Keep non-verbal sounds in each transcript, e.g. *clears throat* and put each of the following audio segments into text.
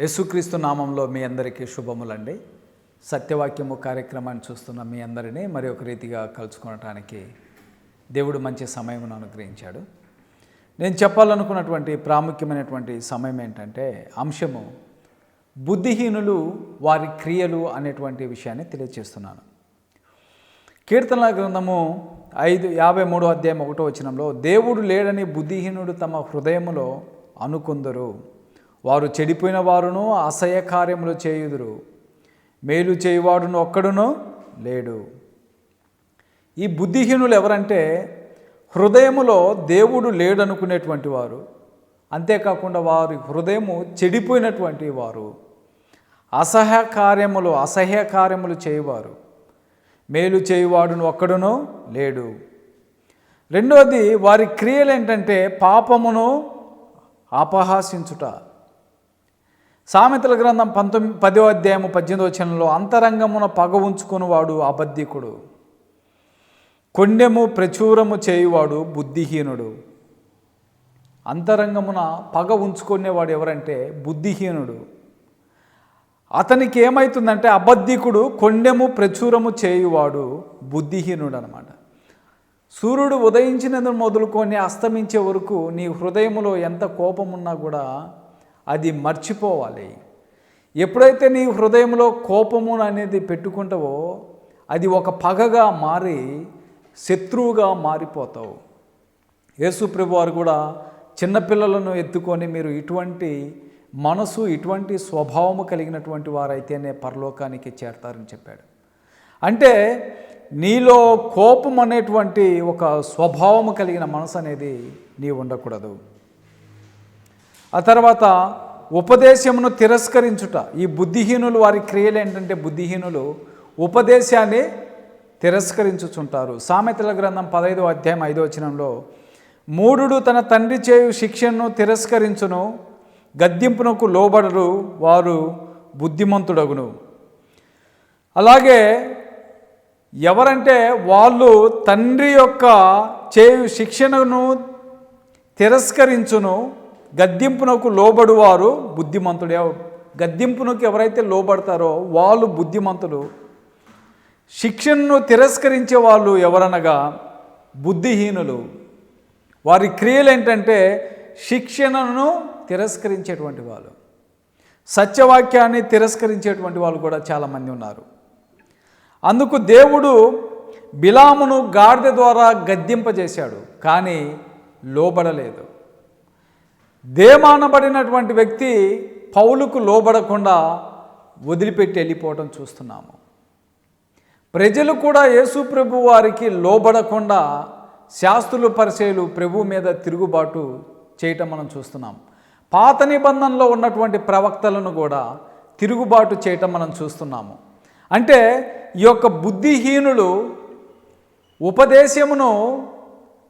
యేసుక్రీస్తు నామంలో మీ అందరికీ శుభములండి. సత్యవాక్యము కార్యక్రమాన్ని చూస్తున్న మీ అందరినీ మరి ఒక రీతిగా కలుసుకొనటానికి దేవుడు మంచి సమయమును అనుగ్రహించాడు. నేను చెప్పాలనుకున్నటువంటి ప్రాముఖ్యమైనటువంటి సమయం ఏంటంటే అంశము బుద్ధిహీనులు వారి క్రియలు అనేటువంటి విషయాన్ని తెలియజేస్తున్నాను కీర్తనల గ్రంథము ఐదు యాభై మూడో అధ్యాయం ఒకటో వచనంలో దేవుడు లేడని బుద్ధిహీనుడు తమ హృదయములో అనుకుందరు. వారు చెడిపోయిన వారును అసహ్య కార్యములు చేయుదురు. మేలు చేయువాడును ఒక్కడును లేడు. ఈ బుద్ధిహీనులు ఎవరంటే హృదయములో దేవుడు లేడనుకునేటువంటి వారు. అంతేకాకుండా వారి హృదయము చెడిపోయినటువంటి వారు. అసహ్య కార్యములు అసహ్య కార్యములు చేయువారు. మేలు చేయువాడును ఒక్కడును లేడు. రెండవది వారి క్రియలు ఏంటంటే పాపమును అపహాసించుట. సామెతల గ్రంథం పంతొమ్మిది పదో అధ్యాయము పద్దెనిమిది వచనంలో అంతరంగమున పగ ఉంచుకునివాడు అబద్ధికుడు. కొండెము ప్రచురము చేయువాడు బుద్ధిహీనుడు. అంతరంగమున పగ ఉంచుకునేవాడు ఎవరంటే బుద్ధిహీనుడు. అతనికి ఏమవుతుందంటే అబద్ధికుడు కొండెము ప్రచురము చేయువాడు బుద్ధిహీనుడు అనమాట సూర్యుడు ఉదయించినందు మొదలుకొని అస్తమించే వరకు నీ హృదయములో ఎంత కోపం ఉన్నా కూడా అది మర్చిపోవాలి. ఎప్పుడైతే నీ హృదయంలో కోపము అనేది పెట్టుకుంటావో అది ఒక పగగా మారి శత్రువుగా మారిపోతావు. యేసుప్రభు వారు కూడా చిన్నపిల్లలను ఎత్తుకొని మీరు ఇటువంటి మనసు ఇటువంటి స్వభావము కలిగినటువంటి వారైతేనే పరలోకానికి చేరతారని చెప్పాడు. అంటే నీలో కోపం అనేటువంటి ఒక స్వభావము కలిగిన మనసు అనేది నీ ఉండకూడదు. ఆ తర్వాత ఉపదేశమును తిరస్కరించుట. ఈ బుద్ధిహీనులు వారి క్రియలు ఏంటంటే బుద్ధిహీనులు ఉపదేశాన్ని తిరస్కరించుచుంటారు. సామెతల గ్రంథం పదైదో అధ్యాయం ఐదో వచనంలో మూఢుడు తన తండ్రి చేయు శిక్షను తిరస్కరించును గద్దింపునకు లోబడరు వారు బుద్ధిమంతుడగును. అలాగే ఎవరంటే వాళ్ళు తండ్రి యొక్క చేయు శిక్షణను తిరస్కరించును గద్దింపునకు లోబడువారు బుద్ధిమంతుడు. గద్దింపునకు ఎవరైతే లోబడతారో వాళ్ళు బుద్ధిమంతులు. శిక్షణను తిరస్కరించే వాళ్ళు ఎవరనగా బుద్ధిహీనులు. వారి క్రియలు ఏంటంటే శిక్షణను తిరస్కరించేటువంటి వాళ్ళు. సత్యవాక్యాన్ని తిరస్కరించేటువంటి వాళ్ళు కూడా చాలామంది ఉన్నారు. అందుకు దేవుడు బిలామును గాడిద ద్వారా గద్దింపజేశాడు కానీ లోబడలేదు. దేమానబడినటువంటి వ్యక్తి పౌలుకు లోబడకుండా వదిలిపెట్టి వెళ్ళిపోవడం చూస్తున్నాము. ప్రజలు కూడా యేసు ప్రభు వారికి లోబడకుండా శాస్త్రులు పరిచయలు ప్రభు మీద తిరుగుబాటు చేయటం మనం చూస్తున్నాం. పాత నిబంధనలో ఉన్నటువంటి ప్రవక్తలను కూడా తిరుగుబాటు చేయటం మనం చూస్తున్నాము. అంటే ఈ యొక్క బుద్ధిహీనులు ఉపదేశమును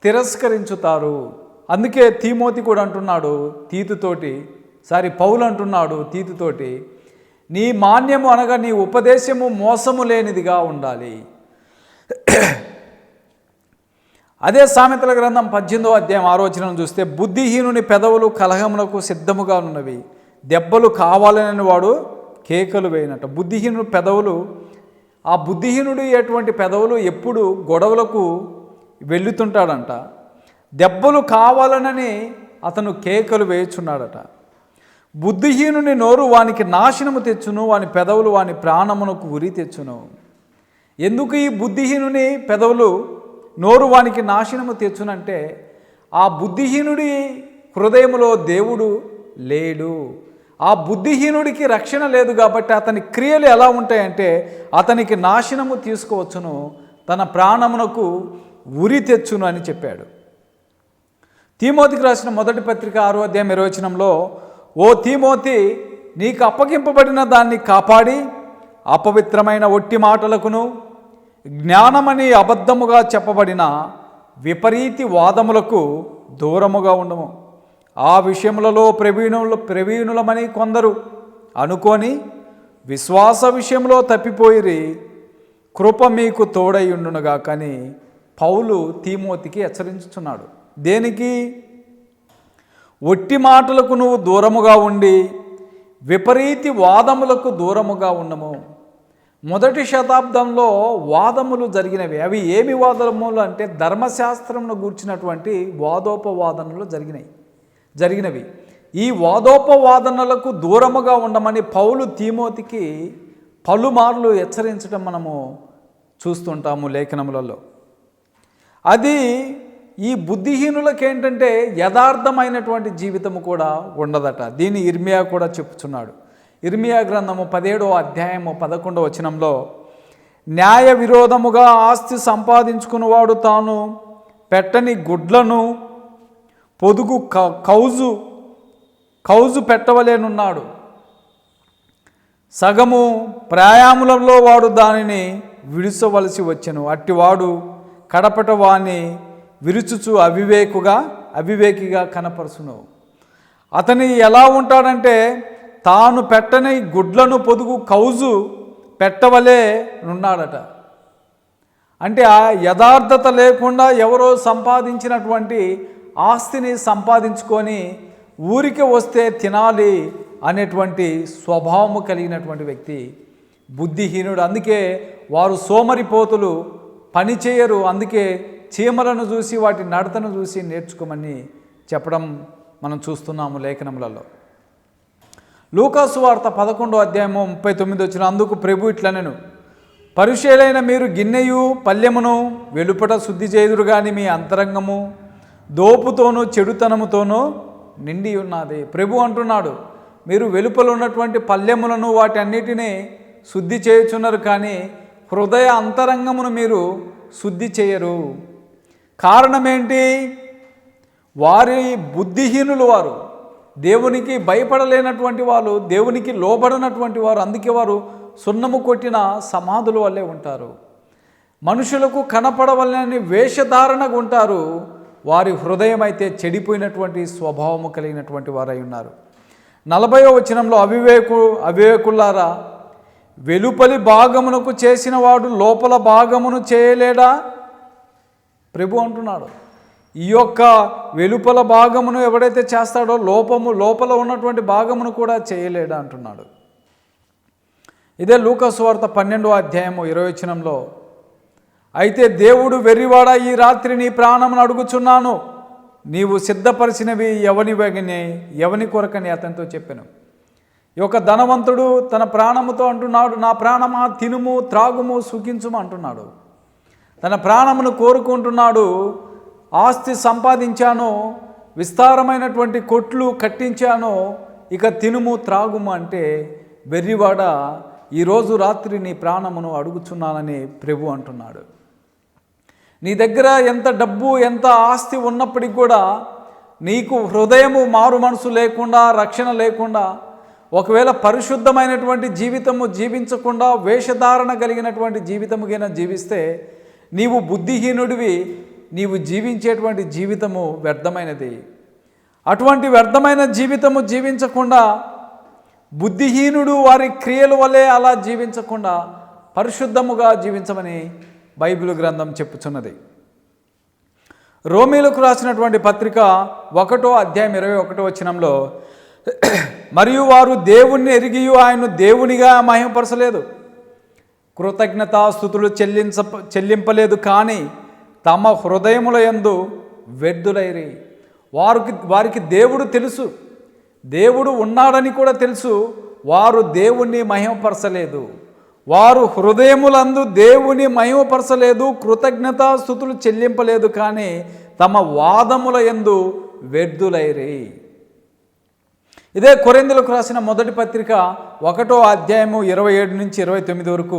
తిరస్కరించుతారు. అందుకే తీమోతి కూడా అంటున్నాడు తీతుతోటి సారీ పౌలు అంటున్నాడు తీతుతోటి నీ మాన్యము అనగా నీ ఉపదేశము మోసము లేనిదిగా ఉండాలి. అదే సామెతల గ్రంథం పద్దెనిమిదో అధ్యాయం ఆలోచనను చూస్తే బుద్ధిహీనుని పెదవులు కలహములకు సిద్ధముగా ఉన్నవి. దెబ్బలు కావాలనని వాడు కేకలు వేయనట బుద్ధిహీనుడు పెదవులు ఆ బుద్ధిహీనుడు ఎటువంటి పెదవులు ఎప్పుడు గొడవలకు వెళ్ళుతుంటాడంట. దెబ్బలు కావాలనని అతను కేకలు వేయుచున్నాడట. బుద్ధిహీనుని నోరు వానికి నాశనము తెచ్చును వాని పెదవులు వాని ప్రాణమునకు ఉరి తెచ్చును. ఎందుకు ఈ బుద్ధిహీనుని పెదవులు నోరు వానికి నాశనము తెచ్చునంటే ఆ బుద్ధిహీనుడి హృదయములో దేవుడు లేడు. ఆ బుద్ధిహీనుడికి రక్షణ లేదు కాబట్టి అతని క్రియలు ఎలా ఉంటాయంటే అతనికి నాశనము తీసుకువచ్చును తన ప్రాణమునకు ఉరి తెచ్చును అని చెప్పాడు. తీమోతికి రాసిన మొదటి పత్రిక ఆరో అధ్యాయం నిర్వచనంలో ఓ తీమోతి నీకు అప్పగింపబడిన దాన్ని కాపాడి అపవిత్రమైన ఒట్టి మాటలకును జ్ఞానమని అబద్ధముగా చెప్పబడిన విపరీతి వాదములకు దూరముగా ఉండము. ఆ విషయములలో ప్రవీణులు ప్రవీణులమని కొందరు అనుకొని విశ్వాస విషయంలో తప్పిపోయిరి కృప మీకు తోడై ఉండునుగా కానీ పౌలు తీమోతికి హెచ్చరించుచున్నాడు. దేనికి? ఒట్టి మాటలకు నువ్వు దూరముగా ఉండి విపరీతి వాదములకు దూరముగా ఉండము మొదటి శతాబ్దంలో వాదములు జరిగినవి. అవి ఏమి వాదములు అంటే ధర్మశాస్త్రంను గూర్చినటువంటి వాదోపవాదనలు జరిగినాయి. జరిగినవి. ఈ వాదోపవాదనలకు దూరముగా ఉండమని పౌలు తీమోతికి పలుమార్లు హెచ్చరించడం మనము చూస్తుంటాము లేఖనములలో. అది ఈ బుద్ధిహీనులకు ఏంటంటే యథార్థమైనటువంటి జీవితము కూడా ఉండదట. దీన్ని ఇర్మియా కూడా చెప్పుచున్నాడు. ఇర్మియా గ్రంథము పదిహేడవ అధ్యాయము పదకొండవ వచనంలో న్యాయ విరోధముగా ఆస్తి సంపాదించుకున్నవాడు తాను పెట్టని గుడ్లను పొదుగు క- కౌజు కౌజు పెట్టవలేనున్నాడు. సగము ప్రయాములలో వాడు దానిని విడుచవలసి వచ్చెను. అట్టివాడు కడపట వాణి విరుచుచు అవివేకుగా అవివేకిగా కనపరుచును అతని ఎలా ఉంటాడంటే తాను పెట్టని గుడ్లను పొదుగు కౌజు పెట్టవలే ఉన్నాడట అంటే ఆ యథార్థత లేకుండా ఎవరో సంపాదించినటువంటి ఆస్తిని సంపాదించుకొని ఊరికి వస్తే తినాలి అనేటువంటి స్వభావము కలిగినటువంటి వ్యక్తి బుద్ధిహీనుడు. అందుకే వారు సోమరిపోతులు పని చేయరు. అందుకే చీమలను చూసి వాటి నడతను చూసి నేర్చుకోమని చెప్పడం మనం చూస్తున్నాము లేఖనములలో. లూకాసు వార్త పదకొండో అధ్యాయము ముప్పై తొమ్మిది వచ్చిన అందుకు ప్రభు ఇట్లనెను పరుషేలైన మీరు గిన్నెయు పల్లెమును వెలుపట శుద్ధి చేదురు కానీ మీ అంతరంగము దోపుతోనూ చెడుతనముతోనూ నిండి ఉన్నది. ప్రభు అంటున్నాడు మీరు వెలుపల ఉన్నటువంటి పల్లెములను వాటి అన్నిటినీ శుద్ధి చేయుచున్నారు కానీ హృదయ అంతరంగమును మీరు శుద్ధి చేయరు. కారణమేంటి? వారి బుద్ధిహీనులు వారు. దేవునికి భయపడలేనటువంటి వాళ్ళు దేవునికి లోబడనటువంటి వారు అందుకే వారు సున్నము కొట్టిన సమాధుల వల్లే ఉంటారు. మనుషులకు కనపడవలని వేషధారణగా ఉంటారు. వారి హృదయం అయితే చెడిపోయినటువంటి స్వభావము కలిగినటువంటి వారై ఉన్నారు. నలభైవ వచనంలో అవివేకు అవివేకులారా వెలుపలి భాగమునకు చేసిన వాడు లోపల భాగమును చేయలేడా? ప్రభు అంటున్నాడు ఈ యొక్క వెలుపల భాగమును ఎవడైతే చేస్తాడో లోపము లోపల ఉన్నటువంటి భాగమును కూడా చేయలేడు అంటున్నాడు. ఇదే లూకస్వార్త పన్నెండో అధ్యాయము ఇరవై వచనంలో అయితే దేవుడు వెర్రివాడ ఈ రాత్రి నీ ప్రాణమును అడుగుచున్నాను. నీవు సిద్ధపరిచినవి ఎవని వగిని ఎవని కొరకని అతనితో చెప్పాను. ఈ యొక్క ధనవంతుడు తన ప్రాణముతో అంటున్నాడు నా ప్రాణమా తినుము త్రాగుము సుఖించుము అంటున్నాడు. తన ప్రాణమును కోరుకుంటున్నాడు ఆస్తి సంపాదించాను విస్తారమైనటువంటి కొట్లు కట్టించాను ఇక తినుము త్రాగుము అంటే వెర్రివాడ ఈరోజు రాత్రి నీ ప్రాణమును అడుగుచున్నానని ప్రభు అంటున్నాడు. నీ దగ్గర ఎంత డబ్బు ఎంత ఆస్తి ఉన్నప్పటికి కూడా నీకు హృదయము మారు మనసు లేకుండా రక్షణ లేకుండా ఒకవేళ పరిశుద్ధమైనటువంటి జీవితము జీవించకుండా వేషధారణ కలిగినటువంటి జీవితముగైనా జీవిస్తే నీవు బుద్ధిహీనుడివి నీవు జీవించేటువంటి జీవితము వ్యర్థమైనది. అటువంటి వ్యర్థమైన జీవితము జీవించకుండా బుద్ధిహీనుడు వారి క్రియల వలె అలా జీవించకుండా పరిశుద్ధముగా జీవించమని బైబిల్ గ్రంథం చెప్పుచున్నది. రోమీలకు రాసినటువంటి పత్రిక ఒకటో అధ్యాయం ఇరవై ఒకటో వచనంలో *clears throat* మరియు వారు దేవుణ్ణి ఎరిగి ఆయన్ను దేవునిగా మహిమపరచలేదు. కృతజ్ఞతాస్థుతులు చెల్లించ చెల్లింపలేదు కానీ తమ హృదయముల యందు వ్యర్థులైరి. వారికి వారికి దేవుడు తెలుసు. దేవుడు ఉన్నాడని కూడా తెలుసు. వారు దేవుణ్ణి మహిమపరచలేదు. వారు హృదయములందు దేవుని మహిమపరచలేదు కృతజ్ఞతాస్థుతులు చెల్లింపలేదు కానీ తమ వాదముల యందు వ్యర్థులైరి. ఇదే కొరెందులకు రాసిన మొదటి పత్రిక ఒకటో అధ్యాయము ఇరవై ఏడు నుంచి ఇరవై తొమ్మిది వరకు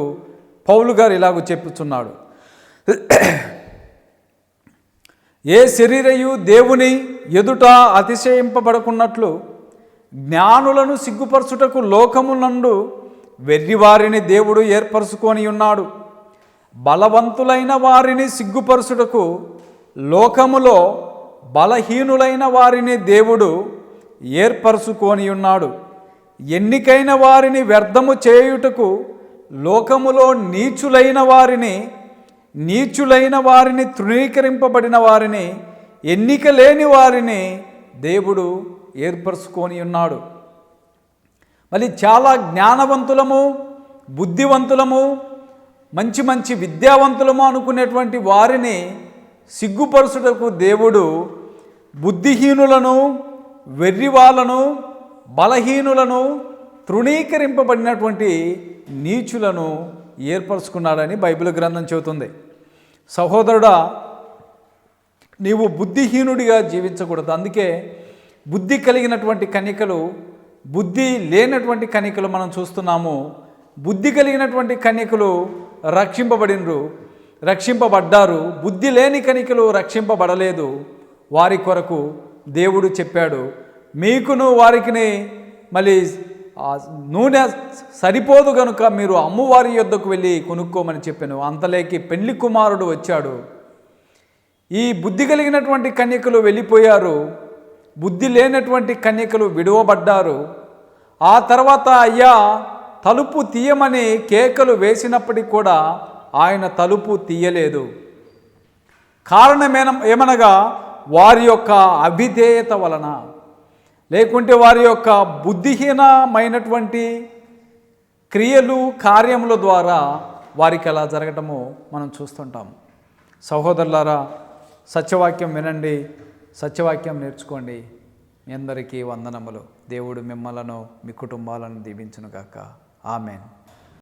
పౌలు గారు ఇలాగ చెప్పుచున్నాడు. ఏ శరీరయు దేవుని ఎదుట అతిశయింపబడుకున్నట్లు జ్ఞానులను సిగ్గుపరచుటకు లోకమునందు వెర్రివారిని దేవుడు ఏర్పరచుకొని ఉన్నాడు. బలవంతులైన వారిని సిగ్గుపరచుటకు లోకములో బలహీనులైన వారిని దేవుడు ఏర్పరచుకొని ఉన్నాడు ఎన్నికైన వారిని వ్యర్థము చేయుటకు లోకములో నీచులైన వారిని నీచులైన వారిని తృణీకరింపబడిన వారిని ఎన్నిక లేని వారిని దేవుడు ఏర్పరచుకొని ఉన్నాడు మళ్ళీ చాలా జ్ఞానవంతులము బుద్ధివంతులము మంచి మంచి విద్యావంతులము అనుకునేటువంటి వారిని సిగ్గుపరుచుటకు దేవుడు బుద్ధిహీనులను వెర్రివాళ్ళను బలహీనులను తృణీకరింపబడినటువంటి నీచులను ఏర్పరచుకున్నాడని బైబిల్ గ్రంథం చెబుతుంది. సహోదరుడా నీవు బుద్ధిహీనుడిగా జీవించకూడదు. అందుకే బుద్ధి కలిగినటువంటి కన్యకలు బుద్ధి లేనటువంటి కన్యకలు మనం చూస్తున్నాము. బుద్ధి కలిగినటువంటి కన్యకలు రక్షింపబడినరు రక్షింపబడ్డారు. బుద్ధి లేని కనికలు రక్షింపబడలేదు. వారి కొరకు దేవుడు చెప్పాడు మీకును వారికిని మళ్ళీ నూనె సరిపోదు కనుక మీరు అమ్మవారి యొద్దకు వెళ్ళి కొనుక్కోమని చెప్పాను. అంతలేకి పెళ్ళి కుమారుడు వచ్చాడు. ఈ బుద్ధి కలిగినటువంటి కన్యకలు వెళ్ళిపోయారు. బుద్ధి లేనటువంటి కన్యకలు విడువబడ్డారు. ఆ తర్వాత అయ్యా తలుపు తీయమని కేకలు వేసినప్పటికీ కూడా ఆయన తలుపు తీయలేదు. కారణమేన ఏమనగా వారి యొక్క అవిధేయత వలన లేకుంటే వారి యొక్క బుద్ధిహీనమైనటువంటి క్రియలు కార్యముల ద్వారా వారికి అలా జరగటము మనం చూస్తుంటాం. సహోదరులారా సత్యవాక్యం వినండి సత్యవాక్యం నేర్చుకోండి. మీ అందరికీ వందనములు. దేవుడు మిమ్మలను మీ కుటుంబాలను దీవించునుగాక. ఆమెన్.